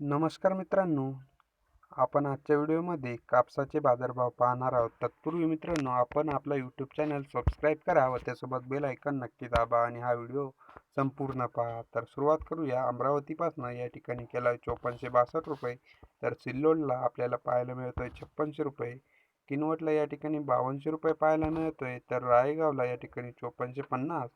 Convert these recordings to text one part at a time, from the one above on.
नमस्कार मित्रांनो आपण आजच्या व्हिडिओमध्ये कापसाचे बाजारभाव पाहणार आहोत. तत्पूर्वी मित्रांनो आपण आपला यूट्यूब चॅनल सबस्क्राईब करा व त्यासोबत बेल ऐकन नक्की दाबा आणि हा व्हिडिओ संपूर्ण पहा. तर सुरुवात करूया. अमरावतीपासून या ठिकाणी केला आहे चोपन्नशे बासष्ट रुपये. तर सिल्लोडला आपल्याला पाहायला मिळतो आहे छप्पनशे रुपये. किनवटला या ठिकाणी बावनशे रुपये पाहायला मिळतो आहे तर रायगावला या ठिकाणी चोपन्नशे पन्नास.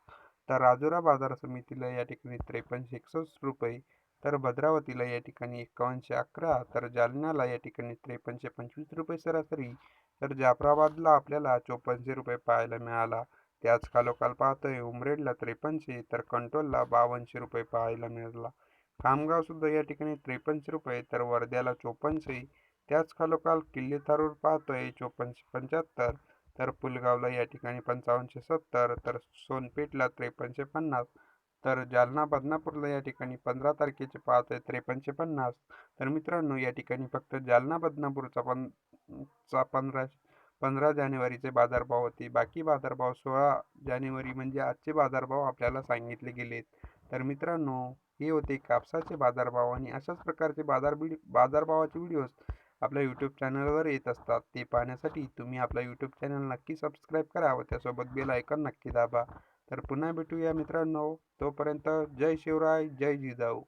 तर राजुरा बाजार समितीला या ठिकाणी त्रेपन्नशे एकसष्ट रुपये. तर भद्रावतीला या ठिकाणी एकावन्नशे अकरा तर जालन्याला या ठिकाणी त्रेपन्नशे पंचवीस रुपये सरासरी तर जाफराबादला आपल्याला चोपन्नशे रुपये पाहायला मिळाला. त्याच खालोखाल पाहतोय उमरेडला त्रेपन्नशे तर कंट्रोलला बावनशे रुपये पाहायला मिळाला. खामगाव सुद्धा या ठिकाणी त्रेपन्नशे रुपये तर वर्ध्याला चोपन्नशे त्याच खालोखाल किल्ले थारूर पाहतोय चोपन्नशे पंच्याहत्तर तर पुलगावला या ठिकाणी पंचावन्नशे सत्तर तर सोनपेठला त्रेपन्नशे पन्नास तर जालना बदनापूरला या ठिकाणी पंधरा तारखेचे पाहत आहे त्रेपन्नशे पन्नास. तर मित्रांनो या ठिकाणी फक्त जालना बदनापूरचा पण चा पंधरा पंधरा जानेवारीचे बाजारभाव होते. बाकी बाजारभाव सोळा जानेवारी म्हणजे आजचे बाजारभाव आपल्याला सांगितले गेलेत तर मित्रांनो हे होते कापसाचे बाजारभाव आणि अशाच प्रकारचे बाजार बाजारभावाचे व्हिडिओज आपल्या यूट्यूब चॅनलवर येत असतात. ते पाहण्यासाठी तुम्ही आपला यूट्यूब चॅनल नक्की सबस्क्राईब करा व त्यासोबत बेल आयकॉन नक्की दाबा. तर पुन्हा भेटूया मित्रांनो. तोपर्यंत जय शिवराय जय जिजाऊ.